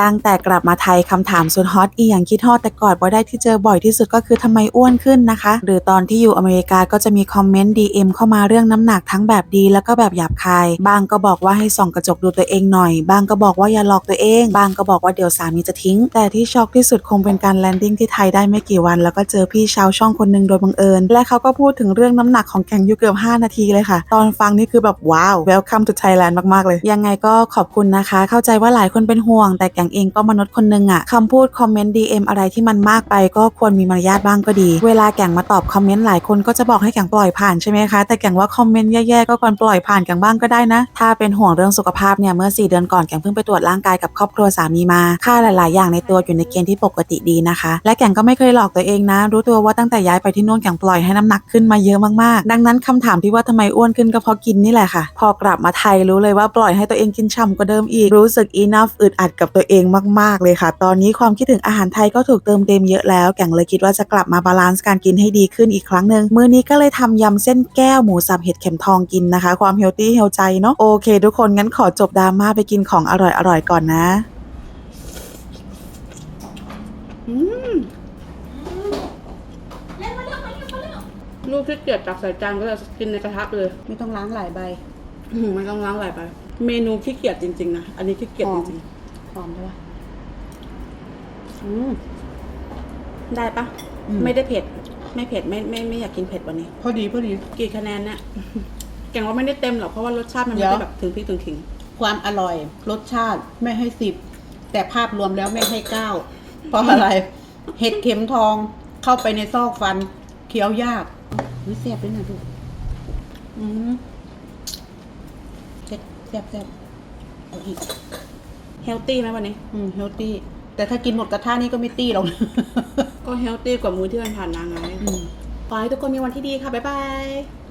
ตั้งแต่กลับมาไทยคำถามสุดฮอตอีอย่างคิดฮอดแต่กอดบ่ได้ที่เจอบ่อยที่สุดก็คือทำไมอ้วนขึ้นนะคะ หรือตอนที่อยู่อเมริกาก็จะมีคอมเมนต์ DM เข้ามาเรื่องน้ำหนักทั้งแบบดีแล้วก็แบบหยาบคาย บางก็บอกว่าให้ส่องกระจกดูตัวเองหน่อย บางก็บอกว่าอย่าหลอกตัวเอง บางก็บอกว่าเดี๋ยวสามีจะทิ้ง แต่ที่ช็อกที่สุดคงเป็นการแลนดิ้งที่ไทยได้ไม่กี่วัน แล้วก็เจอพี่ชาวช่องคนหนึ่งโดยบังเอิญและเขาก็พูดถึงเรื่องน้ำหนักของแกงอยู่เกือบ5นาทีเลยค่ะ ตอนฟังนี่คือแบบว้าว welcome to Thailand มากๆเลย ยังไงก็ขอบคุณนะคะ เข้าใจว่าหลายคนเป็นห่วงแต่แกงเองก็มนุษย์คนหนึงอะคำพูดคอมเมนต์ DM อะไรที่มันมากไป ก็ควรมีมารยาทบ้างก็ดี เวลาแกงมาตอบคอมเมนต์หลายคนก็จะบอกให้แกงปล่อยผ่านใช่ไหมคะ แต่แกงว่าคอมเมนต์แย่ๆก็ควรปล่อยผ่านแกงบ้างก็ได้นะ ถ้าเป็นห่วงเรื่องสุขภาพเนี่ยเมื่อ 4 เดือนก่อนแกงเพิ่งไปตรวจร่างกายกับครอบครัวสามีมา ค่าหลาย ๆ อย่างในตัวอยู่ในเกณฑ์ที่ปกติดีนะคะ และแกงก็ไม่เคยหลอกตัวเองนะ รู้ตัวว่าตั้งแต่ย้ายไปที่นู่นแกงปล่อยให้น้ำหนักขึ้นมาเยอะมาก ๆ ดังนั้นคำถามที่ว่าทำไมอ้วนขึ้นก็เพราะกินนี่แหละค่ะ พอกลับมาไทยรู้เลยว่าปล่อยให้ตัวเองกินฉ่ำกว่าเดิมอีกรู้สึก enough อึดอัดกับตัวเองมาก ๆ เลยค่ะ ตอนนี้ความคิดถึงอาหารไทยก็ถูกเติมเต็มเยอะแล้ว แกงเลยคิดว่าจะกลับมาบาลานซ์การกินให้ดีขึ้นอีกครั้งหนึ่งมื้อนี้ก็เลยทำยำเส้นแก้วหมูสับเห็ดเข็มทองกินนะคะ ความเฮลตี้เฮลใจเนาะโอเค ทุกคนงั้นขอจบดราม่าไปกินของอร่อยๆก่อนนะลูกที่เกียจตักใส่จานก็จะกินในกระทะเลย ไม่ต้องล้างหลายใบอืมไม่ต้องล้างหลายไปเมนูขี้เกียจจริงๆนะ อันนี้ขี้เกียจจริง หอมใช่ปะๆอืมได้ปะอืม ไม่ได้เผ็ด ไม่เผ็ดไม่ไม่ไม่อยากกินเผ็ดวันนี้ พอดีพอดี กี่คะแนนเนี่ยแกงว่าไม่ได้เต็มหรอกเพราะว่ารสชาติมันเดี๋ไม่ยวได้แบบถึงพริกถึงขิง ความอร่อย รสชาติไม่ให้สิบแต่ภาพรวมแล้วไม่ให้เก้าเพราะอะไร เห็ดเข็มทองเข้าไปในซอกฟัน เคี้ยวยากวิเสียบด้วยนะลูกอืมเจ็บแซ่บแซ่บเอาอีก เฮลตี้ไหมวันนี้ อืมเฮลตี้แต่ถ้ากินหมดกระทะนี่ก็ไม่ตี้หรอก ก็เฮลตี้กว่ามื้อที่มันผ่านมาไงอืม ขอให้ทุกคนมีวันที่ดีค่ะ บ๊ายบาย